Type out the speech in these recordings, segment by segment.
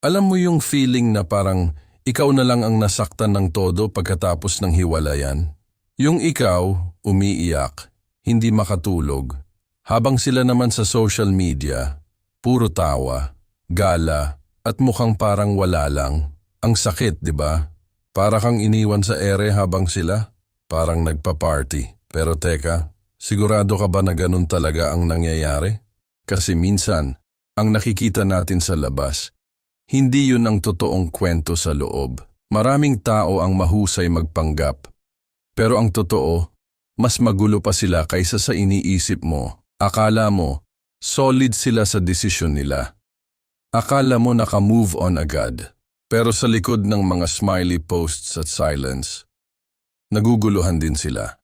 Alam mo yung feeling na parang ikaw na lang ang nasaktan ng todo pagkatapos ng hiwalayan? Yung ikaw, umiiyak, hindi makatulog, habang sila naman sa social media, puro tawa, gala, at mukhang parang wala lang. Ang sakit, di ba? Para kang iniwan sa ere habang sila, parang nagpa-party. Pero teka, sigurado ka ba na ganun talaga ang nangyayari? Kasi minsan, ang nakikita natin sa labas, hindi yun ang totoong kwento sa loob. Maraming tao ang mahusay magpanggap. Pero ang totoo, mas magulo pa sila kaysa sa iniisip mo. Akala mo, solid sila sa desisyon nila. Akala mo naka-move on agad. Pero sa likod ng mga smiley posts at silence, naguguluhan din sila.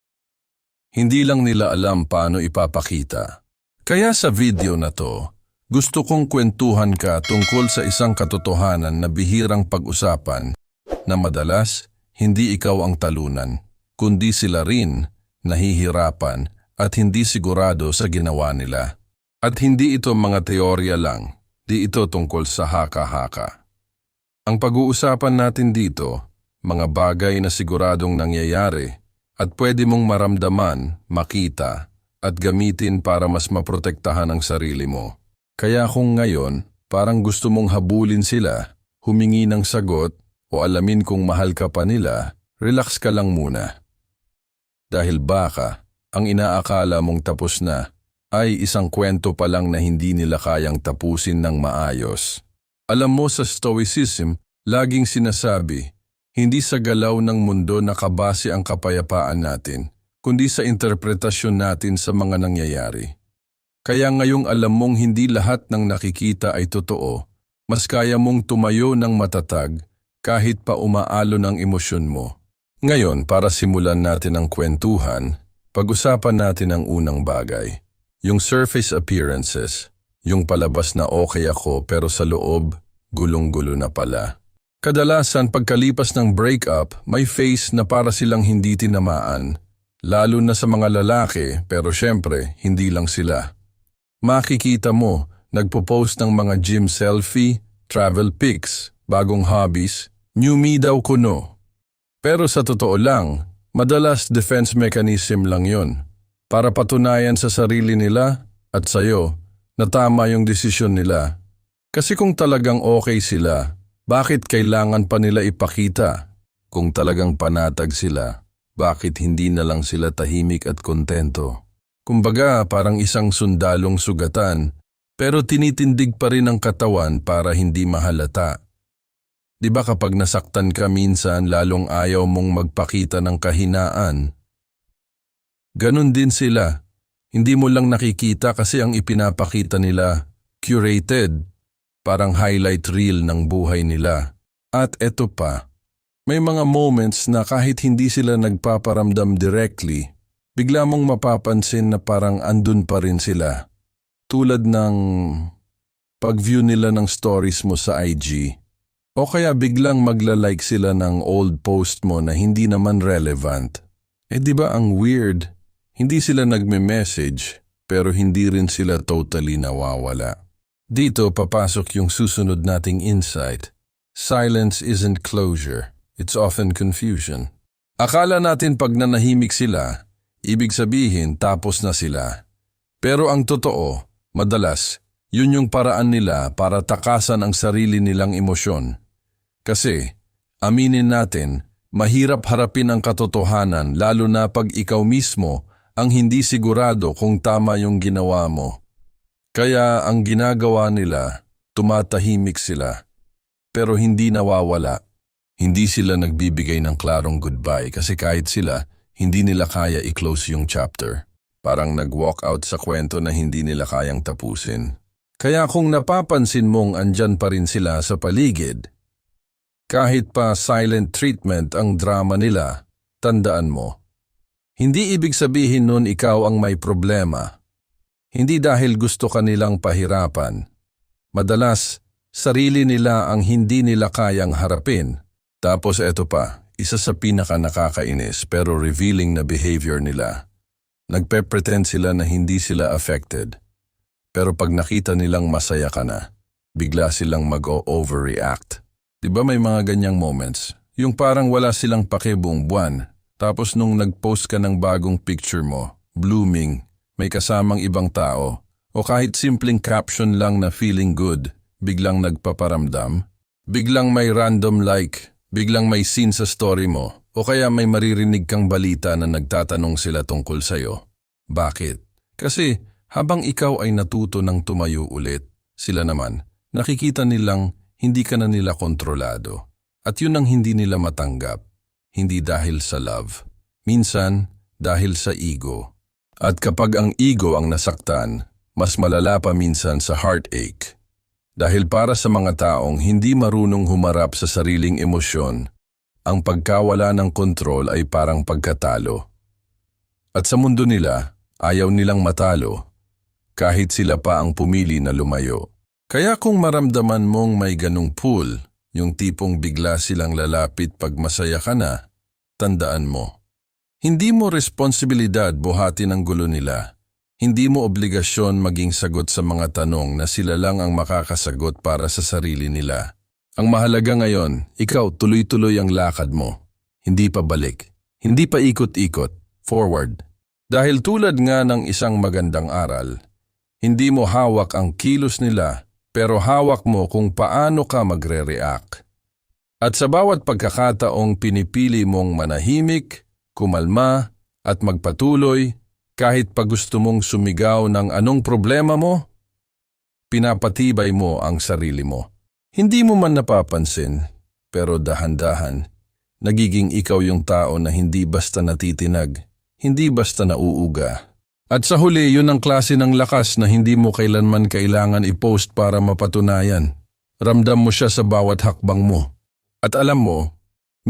Hindi lang nila alam paano ipapakita. Kaya sa video na to, gusto kong kwentuhan ka tungkol sa isang katotohanan na bihirang pag-usapan na madalas hindi ikaw ang talunan, kundi sila rin nahihirapan at hindi sigurado sa ginawa nila. At hindi ito mga teorya lang, di ito tungkol sa haka-haka. Ang pag-uusapan natin dito, mga bagay na siguradong nangyayari at pwede mong maramdaman, makita at gamitin para mas maprotektahan ang sarili mo. Kaya kung ngayon, parang gusto mong habulin sila, humingi ng sagot o alamin kung mahal ka pa nila, relax ka lang muna. Dahil baka, ang inaakala mong tapos na, ay isang kwento pa lang na hindi nila kayang tapusin ng maayos. Alam mo sa Stoicism, laging sinasabi, hindi sa galaw ng mundo nakabase ang kapayapaan natin, kundi sa interpretasyon natin sa mga nangyayari. Kaya ngayong alam mong hindi lahat ng nakikita ay totoo, mas kaya mong tumayo ng matatag kahit pa umaalo ng emosyon mo. Ngayon, para simulan natin ang kwentuhan, pag-usapan natin ang unang bagay. Yung surface appearances, yung palabas na okay ako pero sa loob, gulong-gulo na pala. Kadalasan pagkalipas ng breakup, may face na para silang hindi tinamaan. Lalo na sa mga lalaki pero syempre, hindi lang sila. Makikita mo, nagpo-post ng mga gym selfie, travel pics, bagong hobbies, new me daw kuno. Pero sa totoo lang, madalas defense mechanism lang yon para patunayan sa sarili nila at sayo na tama yung desisyon nila. Kasi kung talagang okay sila, bakit kailangan pa nila ipakita? Kung talagang panatag sila, bakit hindi na lang sila tahimik at kontento? Kumbaga parang isang sundalong sugatan, pero tinitindig pa rin ang katawan para hindi mahalata. Di ba kapag nasaktan ka minsan lalong ayaw mong magpakita ng kahinaan? Ganon din sila. Hindi mo lang nakikita kasi ang ipinapakita nila, curated, parang highlight reel ng buhay nila. At eto pa, may mga moments na kahit hindi sila nagpaparamdam directly, bigla mong mapapansin na parang andun pa rin sila. Tulad ng pag-view nila ng stories mo sa IG. O kaya biglang magla-like sila ng old post mo na hindi naman relevant. Eh di ba ang weird? Hindi sila nagme-message pero hindi rin sila totally nawawala. Dito papasok yung susunod nating insight. Silence isn't closure. It's often confusion. Akala natin pag nanahimik sila, ibig sabihin tapos na sila. Pero ang totoo, madalas, yun yung paraan nila para takasan ang sarili nilang emosyon. Kasi, aminin natin, mahirap harapin ang katotohanan lalo na pag ikaw mismo ang hindi sigurado kung tama yung ginawa mo. Kaya ang ginagawa nila, tumatahimik sila. Pero hindi nawawala. Hindi sila nagbibigay ng klarong goodbye kasi kahit sila, hindi nila kaya i-close yung chapter. Parang nag-walk out sa kwento na hindi nila kayang tapusin. Kaya kung napapansin mong andyan pa rin sila sa paligid, kahit pa silent treatment ang drama nila, tandaan mo, hindi ibig sabihin nun ikaw ang may problema. Hindi dahil gusto ka nilang pahirapan. Madalas, sarili nila ang hindi nila kayang harapin. Tapos eto pa, isa sa pinaka nakakainis pero revealing na behavior nila. Nagpe-pretend sila na hindi sila affected. Pero pag nakita nilang masaya ka na, bigla silang mag-overreact. Di ba may mga ganyang moments? Yung parang wala silang pake buong buwan. Tapos nung nag-post ka ng bagong picture mo, blooming, may kasamang ibang tao, o kahit simpleng caption lang na feeling good, biglang nagpaparamdam, biglang may random like, biglang may scene sa story mo, o kaya may maririnig kang balita na nagtatanong sila tungkol sa'yo. Bakit? Kasi habang ikaw ay natuto ng tumayo ulit, sila naman, nakikita nilang hindi ka na nila kontrolado. At yun ang hindi nila matanggap. Hindi dahil sa love. Minsan, dahil sa ego. At kapag ang ego ang nasaktan, mas malala pa minsan sa heartache. Dahil para sa mga taong hindi marunong humarap sa sariling emosyon, ang pagkawala ng kontrol ay parang pagkatalo. At sa mundo nila, ayaw nilang matalo, kahit sila pa ang pumili na lumayo. Kaya kung maramdaman mong may ganong pull, yung tipong bigla silang lalapit pag masaya ka na, tandaan mo. Hindi mo responsibilidad buhatin ang gulo nila. Hindi mo obligasyon maging sagot sa mga tanong na sila lang ang makakasagot para sa sarili nila. Ang mahalaga ngayon, ikaw tuloy-tuloy ang lakad mo. Hindi pa balik. Hindi pa ikot-ikot. Forward. Dahil tulad nga ng isang magandang aral, hindi mo hawak ang kilos nila pero hawak mo kung paano ka magre-react. At sa bawat pagkakataong pinipili mong manahimik, kumalma, at magpatuloy, kahit pa gusto mong sumigaw ng anong problema mo, pinapatibay mo ang sarili mo. Hindi mo man napapansin, pero dahan-dahan, nagiging ikaw yung tao na hindi basta natitinag, hindi basta nauuga, at sa huli, yun ang klase ng lakas na hindi mo kailanman kailangan i-post para mapatunayan. Ramdam mo siya sa bawat hakbang mo. At alam mo,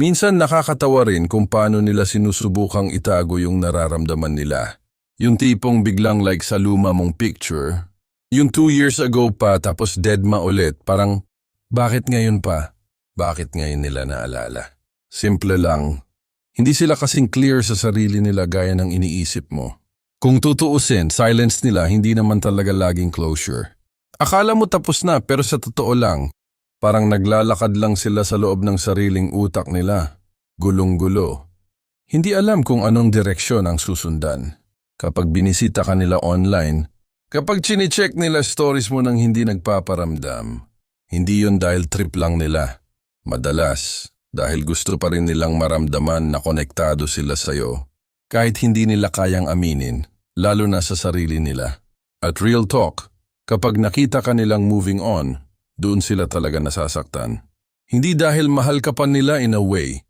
minsan nakakatawa rin kung paano nila sinusubukang itago yung nararamdaman nila. Yung tipong biglang like sa luma mong picture. Yung two years ago pa tapos dead ma ulit, parang bakit ngayon pa? Bakit ngayon nila naalala? Simple lang. Hindi sila kasing clear sa sarili nila gaya ng iniisip mo. Kung tutuusin, silence nila hindi naman talaga laging closure. Akala mo tapos na pero sa totoo lang, parang naglalakad lang sila sa loob ng sariling utak nila. Gulong-gulo. Hindi alam kung anong direksyon ang susundan. Kapag binisita ka nila online, kapag chinecheck nila stories mo nang hindi nagpaparamdam, hindi yon dahil trip lang nila. Madalas, dahil gusto pa rin nilang maramdaman na konektado sila sa'yo kahit hindi nila kayang aminin, lalo na sa sarili nila. At real talk, kapag nakita ka nilang moving on, doon sila talaga nasasaktan. Hindi dahil mahal ka pa nila in a way,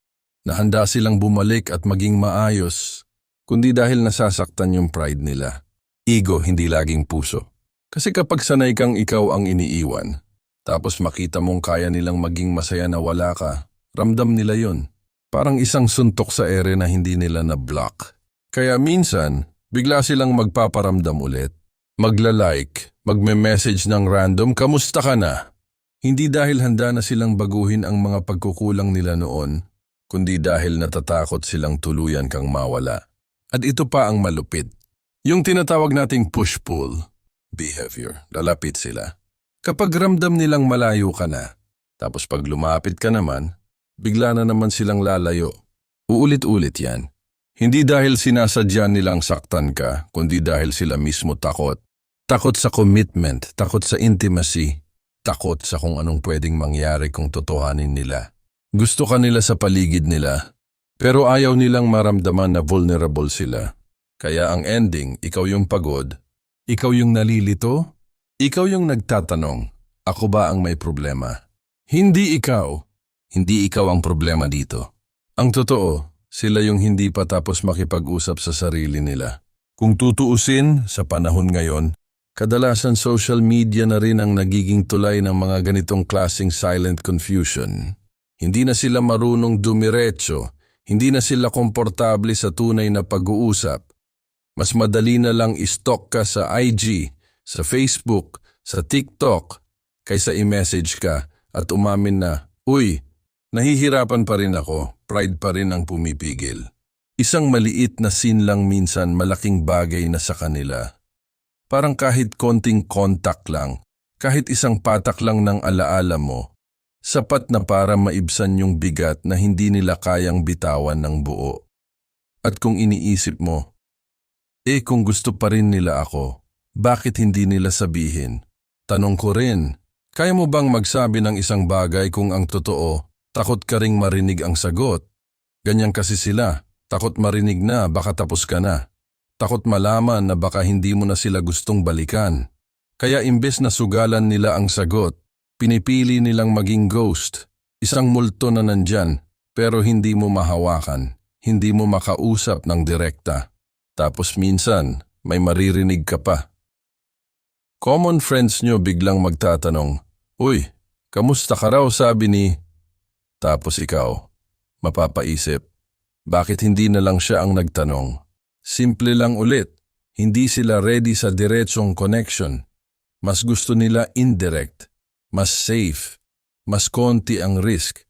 na handa silang bumalik at maging maayos, kundi dahil nasasaktan yung pride nila. Ego, hindi laging puso. Kasi kapag sanay kang ikaw ang iniiwan, tapos makita mong kaya nilang maging masaya na wala ka, ramdam nila yon. Parang isang suntok sa ere na hindi nila na-block. Kaya minsan, bigla silang magpaparamdam ulit. Magla-like, magme-message ng random, kamusta ka na? Hindi dahil handa na silang baguhin ang mga pagkukulang nila noon, kundi dahil natatakot silang tuluyan kang mawala. At ito pa ang malupit. Yung tinatawag nating push-pull behavior, lalapit sila. Kapag ramdam nilang malayo ka na, tapos pag lumapit ka naman, bigla na naman silang lalayo. Uulit-ulit yan. Hindi dahil sinasadya nilang saktan ka, kundi dahil sila mismo takot. Takot sa commitment, takot sa intimacy, takot sa kung anong pwedeng mangyari kung totohanin nila. Gusto ka nila sa paligid nila, pero ayaw nilang maramdaman na vulnerable sila. Kaya ang ending, ikaw yung pagod, ikaw yung nalilito, ikaw yung nagtatanong, ako ba ang may problema? Hindi ikaw. Hindi ikaw ang problema dito. Ang totoo, sila yung hindi pa tapos makipag-usap sa sarili nila. Kung tutuusin, sa panahon ngayon, kadalasan social media na rin ang nagiging tulay ng mga ganitong klasing silent confusion. Hindi na sila marunong dumiretso, hindi na sila komportable sa tunay na pag-uusap. Mas madali na lang istalk ka sa IG, sa Facebook, sa TikTok, kaysa i-message ka at umamin na, Uy, Nahihirapan pa rin ako, pride pa rin ang pumipigil. Isang maliit na sin lang minsan malaking bagay na sa kanila. Parang kahit konting contact lang, Kahit isang patak lang ng alaala mo, sapat na para maibsan yung bigat na hindi nila kayang bitawan ng buo. At kung iniisip mo, eh kung gusto pa rin nila ako, bakit hindi nila sabihin? Tanong ko rin, kaya mo bang magsabi ng isang bagay kung ang totoo, takot ka ring marinig ang sagot? Ganyan kasi sila, takot marinig na baka tapos ka na. Takot malaman na baka hindi mo na sila gustong balikan. Kaya imbes na sugalan nila ang sagot, pinipili nilang maging ghost. Isang multo na nandyan, pero hindi mo mahawakan, hindi mo makausap ng direkta. Tapos minsan, may maririnig ka pa. Common friends nyo biglang magtatanong, Uy, kamusta ka raw sabi ni... Tapos ikaw, mapapaisip, bakit hindi na lang siya ang nagtanong? Simple lang ulit, hindi sila ready sa diretsong connection. Mas gusto nila indirect, mas safe, mas konti ang risk.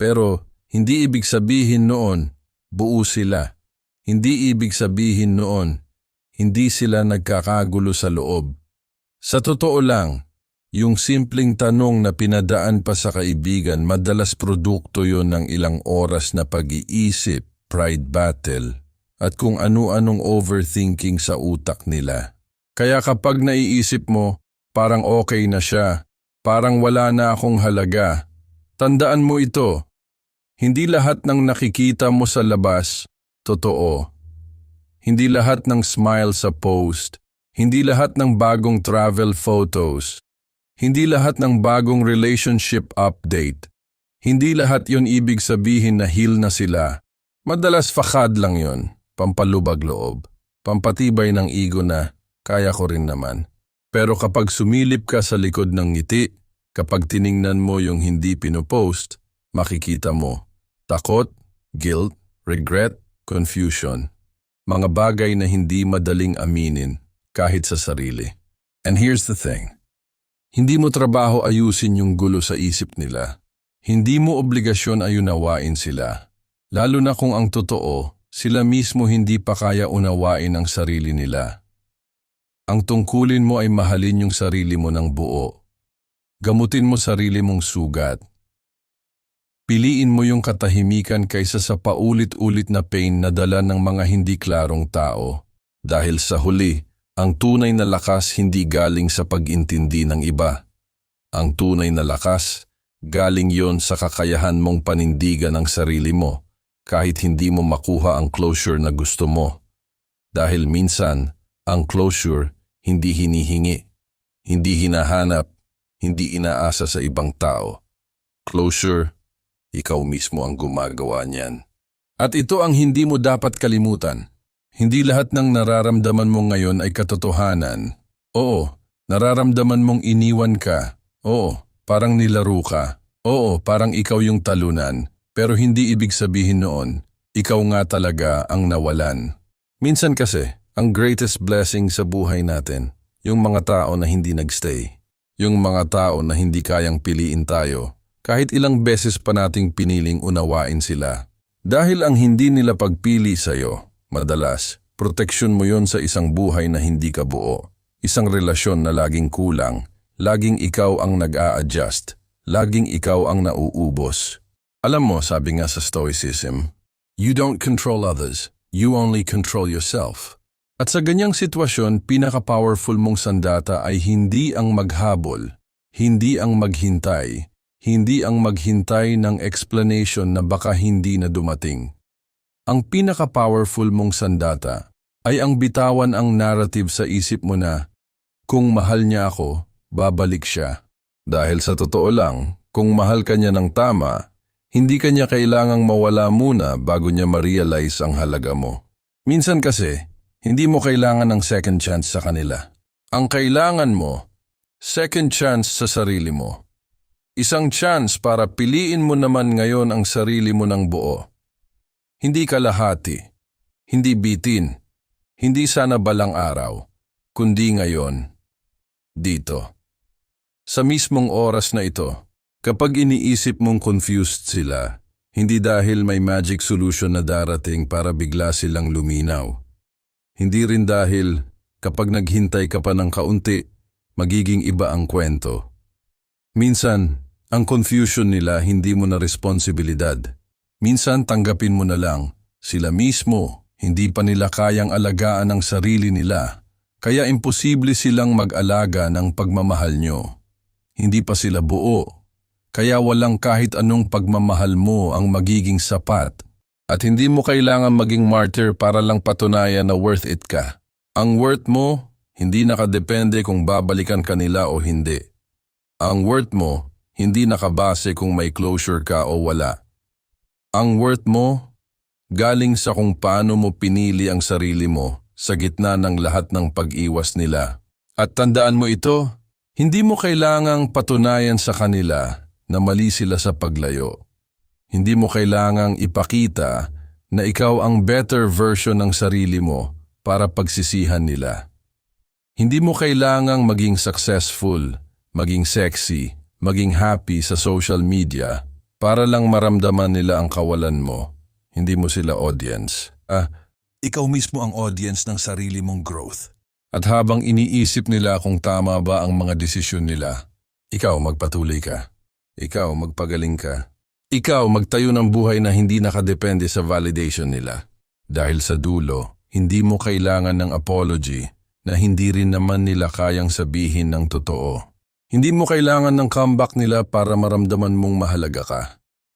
Pero hindi ibig sabihin noon, buo sila. Hindi ibig sabihin noon, hindi sila nagkakagulo sa loob. Sa totoo lang, yung simpleng tanong na pinadaan pa sa kaibigan, madalas produkto yon ng ilang oras na pag-iisip, pride battle, at kung ano-anong overthinking sa utak nila. Kaya kapag naiisip mo, parang okay na siya, parang wala na akong halaga, tandaan mo ito, hindi lahat ng nakikita mo sa labas, totoo. Hindi lahat ng smile sa post, hindi lahat ng bagong travel photos, hindi lahat ng bagong relationship update, hindi lahat yon ibig sabihin na heal na sila. Madalas fakad lang yon, pampalubag loob, pampatibay ng ego na kaya ko rin naman. Pero kapag sumilip ka sa likod ng ngiti, kapag tiningnan mo yung hindi pinopost, makikita mo takot, guilt, regret, confusion. Mga bagay na hindi madaling aminin kahit sa sarili. And here's the thing. Hindi mo trabaho ayusin yung gulo sa isip nila. Hindi mo obligasyon ayunawain sila. Lalo na kung ang totoo, sila mismo hindi pa kaya unawain ang sarili nila. Ang tungkulin mo ay mahalin yung sarili mo ng buo. Gamutin mo sarili mong sugat. Piliin mo yung katahimikan kaysa sa paulit-ulit na pain na dala ng mga hindi klarong tao. Dahil sa huli, ang tunay na lakas hindi galing sa pag-intindi ng iba. Ang tunay na lakas, galing yon sa kakayahan mong panindigan ang sarili mo kahit hindi mo makuha ang closure na gusto mo. Dahil minsan, ang closure hindi hinihingi, hindi hinahanap, hindi inaasa sa ibang tao. Closure ikaw mismo ang gumagawa niyan. At ito ang hindi mo dapat kalimutan. Hindi lahat ng nararamdaman mo ngayon ay katotohanan. Oo, nararamdaman mong iniwan ka. Oo, parang nilaro ka. Oo, parang ikaw yung talunan. Pero hindi ibig sabihin noon, ikaw nga talaga ang nawalan. Minsan kasi, ang greatest blessing sa buhay natin, yung mga tao na hindi nagstay. Yung mga tao na hindi kayang piliin tayo kahit ilang beses pa nating piniling unawain sila. Dahil ang hindi nila pagpili sa'yo, madalas, proteksyon mo yon sa isang buhay na hindi ka buo. Isang relasyon na laging kulang, laging ikaw ang nag-a-adjust, laging ikaw ang nauubos. Alam mo, sabi nga sa Stoicism, You don't control others, you only control yourself. At sa ganyang sitwasyon, pinaka-powerful mong sandata ay hindi ang maghabol, hindi ang maghintay, hindi ang maghintay ng explanation na baka hindi na dumating. Ang pinaka-powerful mong sandata ay ang bitawan ang narrative sa isip mo na, kung mahal niya ako, babalik siya. Dahil sa totoo lang, kung mahal ka niya ng tama, hindi ka niya kailangang mawala muna bago niya ma-realize ang halaga mo. Minsan kasi, hindi mo kailangan ng second chance sa kanila. Ang kailangan mo, second chance sa sarili mo. Isang chance para piliin mo naman ngayon ang sarili mo ng buo. Hindi kalahati, hindi bitin, hindi sana balang araw, kundi ngayon, dito. Sa mismong oras na ito, kapag iniisip mong confused sila, hindi dahil may magic solution na darating para bigla silang luminaw. Hindi rin dahil kapag naghintay ka pa ng kaunti, magiging iba ang kwento. Minsan, ang confusion nila hindi mo na responsibilidad. Minsan tanggapin mo na lang, sila mismo, hindi pa nila kayang alagaan ang sarili nila, kaya imposible silang mag-alaga ng pagmamahal nyo. Hindi pa sila buo, kaya walang kahit anong pagmamahal mo ang magiging sapat. At hindi mo kailangan maging martyr para lang patunayan na worth it ka. Ang worth mo, hindi nakadepende kung babalikan ka nila o hindi. Ang worth mo, hindi nakabase kung may closure ka o wala. Ang worth mo, galing sa kung paano mo pinili ang sarili mo sa gitna ng lahat ng pag-iwas nila. At tandaan mo ito, hindi mo kailangang patunayan sa kanila na mali sila sa paglayo. Hindi mo kailangang ipakita na ikaw ang better version ng sarili mo para pagsisihan nila. Hindi mo kailangang maging successful, maging sexy, maging happy sa social media para lang maramdaman nila ang kawalan mo. Hindi mo sila audience. Ah, ikaw mismo ang audience ng sarili mong growth. At habang iniisip nila kung tama ba ang mga desisyon nila, ikaw magpatuloy ka. Ikaw magpagaling ka. Ikaw magtayo ng buhay na hindi nakadepende sa validation nila. Dahil sa dulo, hindi mo kailangan ng apology na hindi rin naman nila kayang sabihin ng totoo. Hindi mo kailangan ng comeback nila para maramdaman mong mahalaga ka.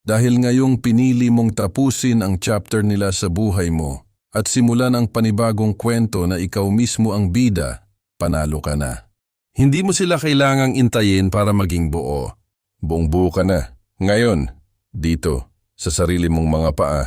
Dahil ngayong pinili mong tapusin ang chapter nila sa buhay mo at simulan ang panibagong kwento na ikaw mismo ang bida, panalo ka na. Hindi mo sila kailangang intayin para maging buo. Buong buo ka na. Ngayon, dito, sa sarili mong mga paa.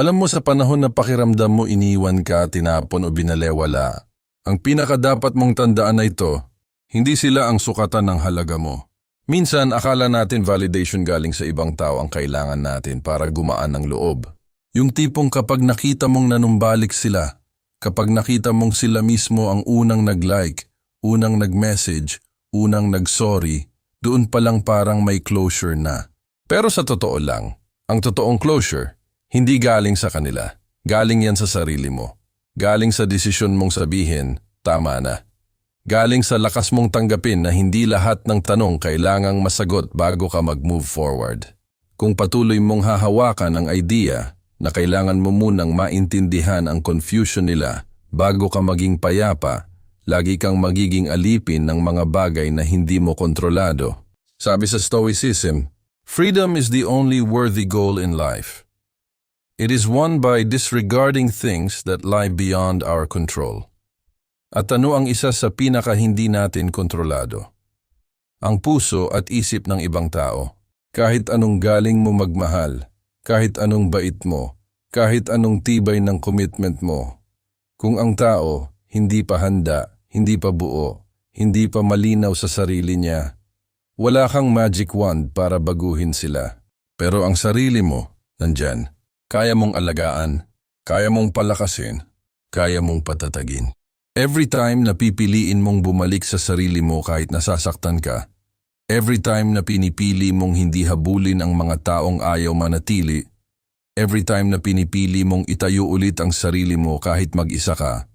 Alam mo sa panahon na pakiramdam mo iniwan ka, tinapon o binalewala, ang pinakadapat mong tandaan na ito, hindi sila ang sukatan ng halaga mo. Minsan, akala natin validation galing sa ibang tao ang kailangan natin para gumaan ang loob. Yung tipong kapag nakita mong nanumbalik sila, kapag nakita mong sila mismo ang unang nag-like, unang nag-message, unang nag-sorry, doon pa lang parang may closure na. Pero sa totoo lang, ang totoong closure, hindi galing sa kanila. Galing yan sa sarili mo. Galing sa desisyon mong sabihin, tama na. Galing sa lakas mong tanggapin na hindi lahat ng tanong kailangang masagot bago ka mag-move forward. Kung patuloy mong hahawakan ang idea na kailangan mo munang maintindihan ang confusion nila bago ka maging payapa, lagi kang magiging alipin ng mga bagay na hindi mo kontrolado. Sabi sa Stoicism, Freedom is the only worthy goal in life. It is won by disregarding things that lie beyond our control. At ano ang isa sa pinaka hindi natin kontrolado? Ang puso at isip ng ibang tao. Kahit anong galing mo magmahal, kahit anong bait mo, kahit anong tibay ng commitment mo. Kung ang tao hindi pa handa, hindi pa buo, hindi pa malinaw sa sarili niya, wala kang magic wand para baguhin sila. Pero ang sarili mo, nandyan. Kaya mong alagaan, kaya mong palakasin, kaya mong patatagin. Every time na pipiliin mong bumalik sa sarili mo kahit nasasaktan ka, every time na pinipili mong hindi habulin ang mga taong ayaw manatili, every time na pinipili mong itayo ulit ang sarili mo kahit mag-isa ka,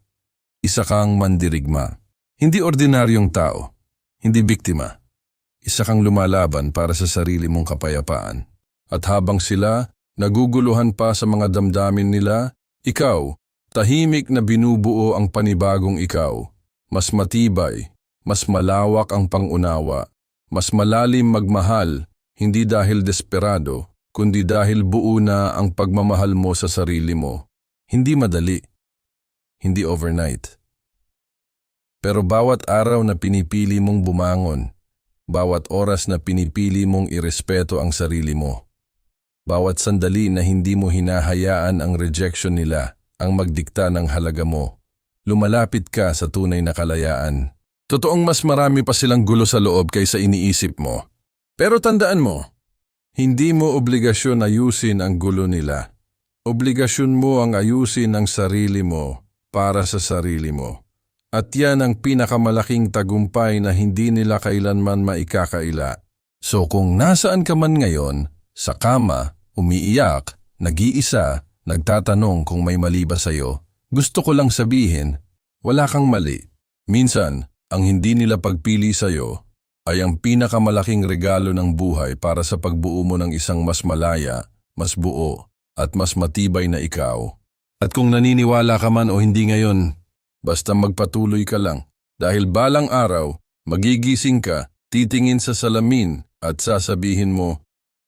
isa kang mandirigma. Hindi ordinaryong tao, hindi biktima. Isa kang lumalaban para sa sarili mong kapayapaan. At habang sila naguguluhan pa sa mga damdamin nila, ikaw, tahimik na binubuo ang panibagong ikaw. Mas matibay, mas malawak ang pangunawa, mas malalim magmahal, hindi dahil desperado, kundi dahil buo na ang pagmamahal mo sa sarili mo. Hindi madali, hindi overnight. Pero bawat araw na pinipili mong bumangon, bawat oras na pinipili mong irespeto ang sarili mo. Bawat sandali na hindi mo hinahayaan ang rejection nila ang magdikta ng halaga mo. Lumalapit ka sa tunay na kalayaan. Totoong mas marami pa silang gulo sa loob kaysa iniisip mo. Pero tandaan mo, hindi mo obligasyon ayusin ang gulo nila. Obligasyon mo ang ayusin ang sarili mo para sa sarili mo. At yan ang pinakamalaking tagumpay na hindi nila kailanman maikakaila. So kung nasaan ka man ngayon, sa kama, umiiyak, nag-iisa, nagtatanong kung may mali ba sa'yo, gusto ko lang sabihin, wala kang mali. Minsan, ang hindi nila pagpili sa'yo ay ang pinakamalaking regalo ng buhay para sa pagbuo mo ng isang mas malaya, mas buo, at mas matibay na ikaw. At kung naniniwala ka man o hindi ngayon, basta magpatuloy ka lang. Dahil balang araw, magigising ka, titingin sa salamin at sasabihin mo,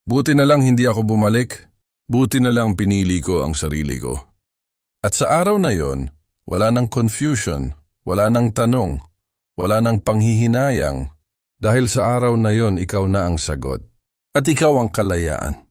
Buti na lang hindi ako bumalik, buti na lang pinili ko ang sarili ko. At sa araw na yon, wala nang confusion, wala nang tanong, wala nang panghihinayang, dahil sa araw na yon ikaw na ang sagot. At ikaw ang kalayaan.